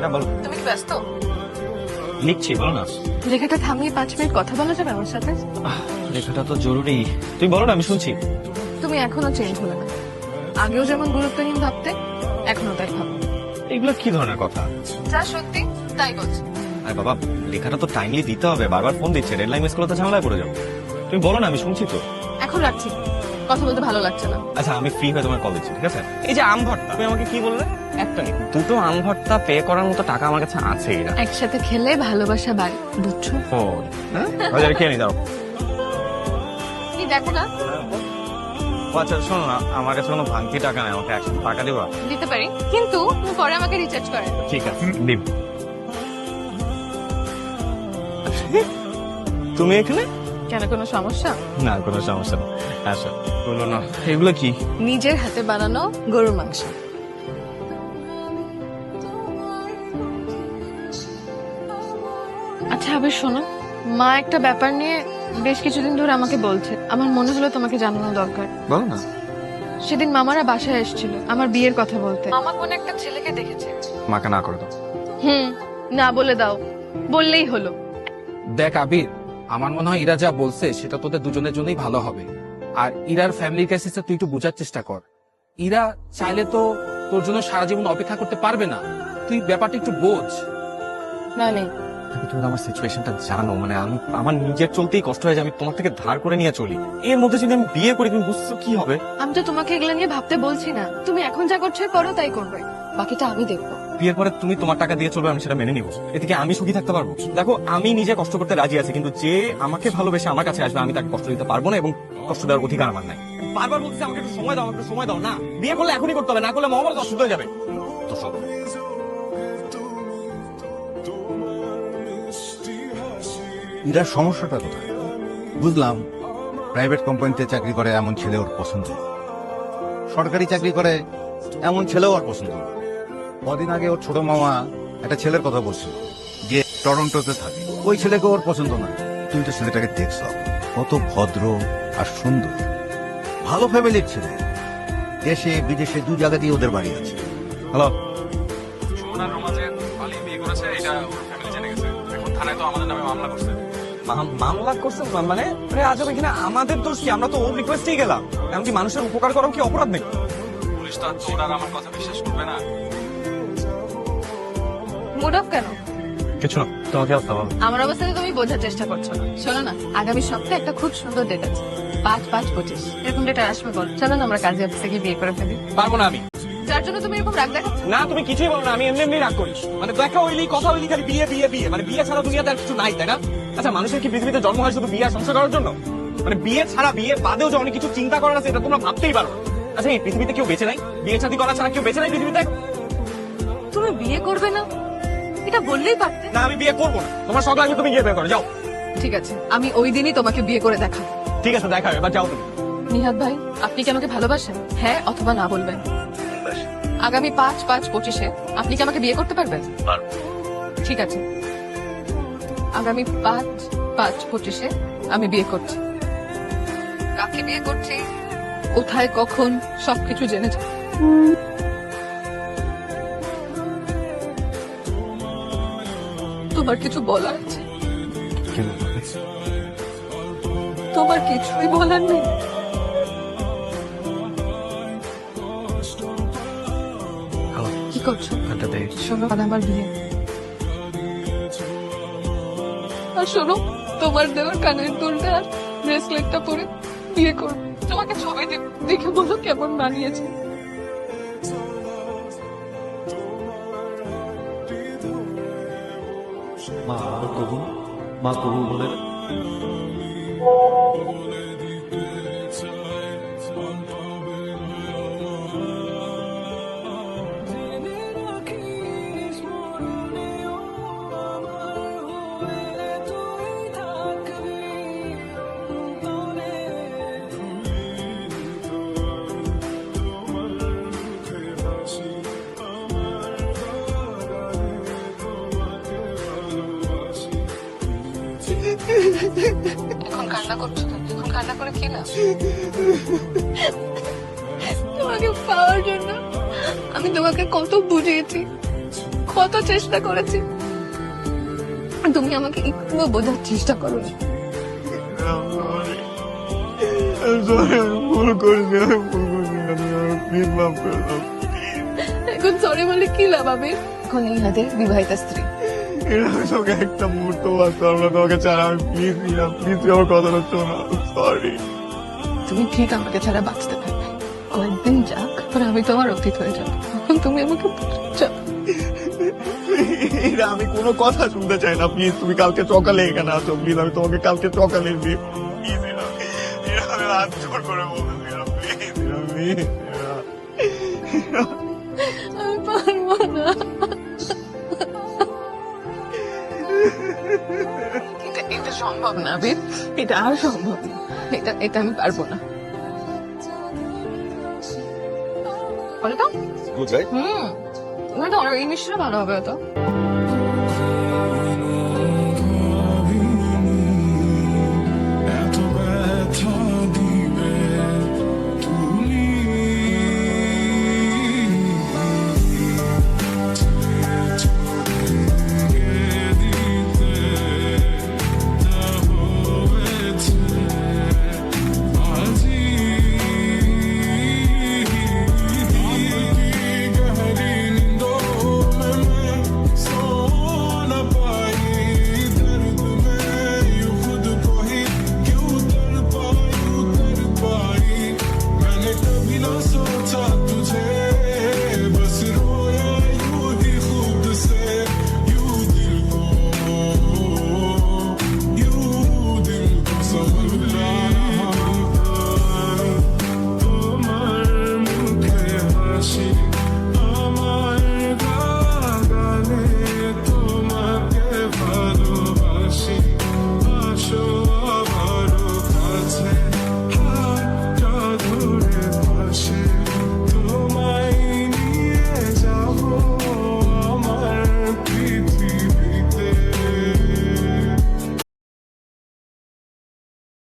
এটা বলো। তুমি কি ব্যস্ত? লিখছি বলো না। লেখাটা থামিয়ে পাঁচ মিনিট কথা বলা যাবে আমার সাথে? আহ, লেখাটা তো জরুরি। তুই বলো না আমি শুনছি। তুমি এখনও চেঞ্জ হলে না। আগেও যেমন গুরুত্বহীন ভাবতে এখনও তাই ভাবো। এগুলো কি ধরনের কথা? যা সত্যি তাই বলছি। আরে বাবা লেখাটা তো টাইমলি দিতে হবে। বারবার ফোন দিচ্ছে ডেডলাইন মিস করলে তো ঝামেলায় পড়ে যাব। তুমি বলো না আমি শুনছি তো। এখন রাখছি। কথা বলতে ভালো লাগছে না। আচ্ছা আমি ফ্রি হয়ে তোমার কল দিচ্ছি ঠিক আছে? এই যে আম ভর্তা তুমি আমাকে কি বললে? একটা নেই দুটো আম ভর্তা পে করার মতো টাকা আমার কাছে আছে না। একসাথে খেলে ভালোবাসা বাড়ে বুঝছ? ও হ্যাঁ? খেয়ে নি দাও কি দেখো না। আচ্ছা শোনো না আমার কাছে কোনো ভাঙতি টাকা নেই আমাকে একশো টাকা দিবা? দিতে পারি কিন্তু তুমি পরে আমাকে রিচার্জ করে। ঠিক আছে দিব তুমি এখানে? কেন কোনো সমস্যা? না কোনো সমস্যা নেই। আসো বলো না এগুলো কি? নিজের হাতে বানানো গরুর মাংস। আচ্ছা আবার শোনো। মা একটা ব্যাপার নিয়ে বেশ কিছুদিন ধরে আমাকে বলছে। আমার মনে হলো তোমাকে জানানো দরকার। বলো না। সেদিন মামারা বাসায় এসেছিল আমার বিয়ের কথা বলতে। মামা কোন একটা ছেলেকে দেখেছে। মাকে না করে দাও। হুম না বলে দাও। বললেই হলো। দেখ আবির আমার মনে হয় ইরা যা বলছে সেটা তোদের দুজনের জন্যই ভালো হবে। আর ইরার ফ্যামিলির কাছে তুই একটু বোঝার চেষ্টা কর। ইরা চাইলে তো তোর জন্য সারা জীবন অপেক্ষা করতে পারবে না। তুই ব্যাপারটা একটু বোঝ। না নেই। তুমি আমার সিচুয়েশনটা জানো। মানে আমি আমার নিজের চলতেই কষ্ট হয় যে আমি তোমার থেকে ধার করে নিয়ে চলি। এর মধ্যে যদি আমি বিয়ে করি তুমি বুঝছ কি হবে? আমি তো তোমাকে এগুলো নিয়ে ভাবতে বলছি না। তুমি এখন যা করছ করো তাই করবে। বাকিটা আমি দেখব। বিয়ের পরে তুমি তোমার টাকা দিয়ে চলবে আমি সেটা মেনে নিব। এদিকে আমি সুখী থাকতে পারব। দেখো আমি নিজে কষ্ট করতে রাজি আছি কিন্তু যে আমাকে ভালোবেসে আমার কাছে আসবে আমি তাকে কষ্ট দিতে পারব না এবং কষ্ট দেওয়ার অধিকার আমার নাই। বারবার বলছি আমাকে একটু সময় দাও আমাকে একটু সময় দাও। না বিয়ে করলে এখনই করতে হবে না করলে মহাভারত অসুস্থ হয়ে যাবে। তো সব। ইরার সমস্যাটা কোথায়? বুঝলাম। প্রাইভেট কোম্পানিতে চাকরি করে এমন ছেলে ওর পছন্দ। সরকারি চাকরি করে এমন ছেলেও ওর পছন্দ। কদিন আগে ওর ছোট মামা একটা ছেলের কথা বলছিল যে টরন্টোতে থাকে। ওই ছেলেকে ওর পছন্দ না তুমি তো ছেলেটাকে দেখছ। কত ভদ্র আর সুন্দর। ভালো ফ্যামিলির ছেলে। দেশে বিদেশে দু জায়গা দিয়ে ওদের বাড়ি আছে। হ্যালো বিয়ে করেছে এটা ওর ফ্যামিলি জেনে গেছে। এখন থানায় তো আমাদের নামে মামলা করছে। মামলা করছেন মানে আরে আজব এখানে আমাদের দোষ কি? আমরা তো ওর রিকোয়েস্টেই গেলাম। এমনকি মানুষের উপকার করাও কি অপরাধ নেই? পুলিশ তো আর তোর আর আমার কথা বিশ্বাস করবে না। মুড অফ কেন? কিছু না তোমাকে আসতে হবে আমার অবস্থাতে তুমি বোঝার চেষ্টা করছ না। শোনো না আগামী সপ্তাহে একটা খুব সুন্দর ডেট আছে। পাঁচ পাঁচ পঁচিশ। এরকম ডেট আসবে বল। চলো না আমরা কাজে অফিসে গিয়ে বিয়ে করে ফেলি। পারব না আমি। যার জন্য তুমি এরকম রাগ দেখাচ্ছ? না তুমি কিছুই বলো না আমি এমনি এমনি রাগ করি। মানে দেখা হইলি কথা হইলি খালি বিয়ে বিয়ে বিয়ে। মানে বিয়ে ছাড়া দুনিয়াতে আর কিছু নাই তাই না? আচ্ছা মানুষের কি পৃথিবীতে জন্ম হয় শুধু বিয়ে সংসার করার জন্য? মানে বিয়ে ছাড়া বিয়ে বাদেও যে অনেক কিছু চিন্তা করার আছে এটা তোমরা ভাবতেই পারো আচ্ছা এই পৃথিবীতে কেউ বেঁচে নাই? বিয়ে শাদী করা ছাড়া কেউ বেঁচে নাই পৃথিবীতে? তুমি বিয়ে করবে না? এটা বললেই পারতে। না আমি বিয়ে করব না। তোমার শখ লাগবে তুমি গিয়ে বিয়ে করো যাও। ঠিক আছে আমি ওই দিনই তোমাকে বিয়ে করে দেখাবো। ঠিক আছে দেখা হবে এবার যাও তুমি। নিহাত ভাই আপনি কি আমাকে ভালোবাসেন? হ্যাঁ অথবা না বলবেন। আগামী পাঁচ পাঁচ পঁচিশে। আপনি কি আমাকে বিয়ে করতে পারবেন? ঠিক আছে। আগামী পাঁচ পাঁচ পঁচিশে আমি বিয়ে করছি। কাকে বিয়ে করছি? কোথায় কখন সবকিছু জেনে যাব তোমার কিছু বলার আছে? তোমার কিছুই বলার নেই। কি করছ শোনো আর আমার বিয়ে। আর শোনো তোমার দেওয়ার কানের দুলটা আর ব্রেসলেটটা পরে বিয়ে করো। তোমাকে ছবি দেখে বলো কেমন বানিয়েছে। মা কবুল? মা কবুল বলে এখন কান্না করছ এখন কান্না করে কি না তোমাকে পাওয়ার জন্য আমি তোমাকে কত বুঝিয়েছি কত চেষ্টা করেছি। তুমি আমাকে একটু বোঝার চেষ্টা করো আমি এখন সরি বলে কি লাভ আবির এখন ইহাদের বিবাহিতা স্ত্রী। এর আমি তোকে একটা মুহূর্ত বাঁচতে পারব না। তোমাকে ছাড়া আমি প্লিজ নিলাম প্লিজ আমার কথাটা শোনো সরি তুমি ঠিক আমাকে ছাড়া বাঁচতে পারবে কয়েকদিন যাক আর আমি তোমার অতীত হয়ে যাব। তখন তুমি আমাকে এরা আমি কোনো কথা শুনতে চাই না প্লিজ তুমি কালকে সকালে এখানে আসো প্লিজ আমি তোমাকে কালকে সকালে দিই প্লিজ আমি হাত জোর করে বলছি প্লিজ সম্ভব না আবির এটা আর সম্ভব না। এটা এটা আমি পারব না। বলতো তো? বুঝাই। হুম। না তো এই মিষ্টিটা ভালো হবে তো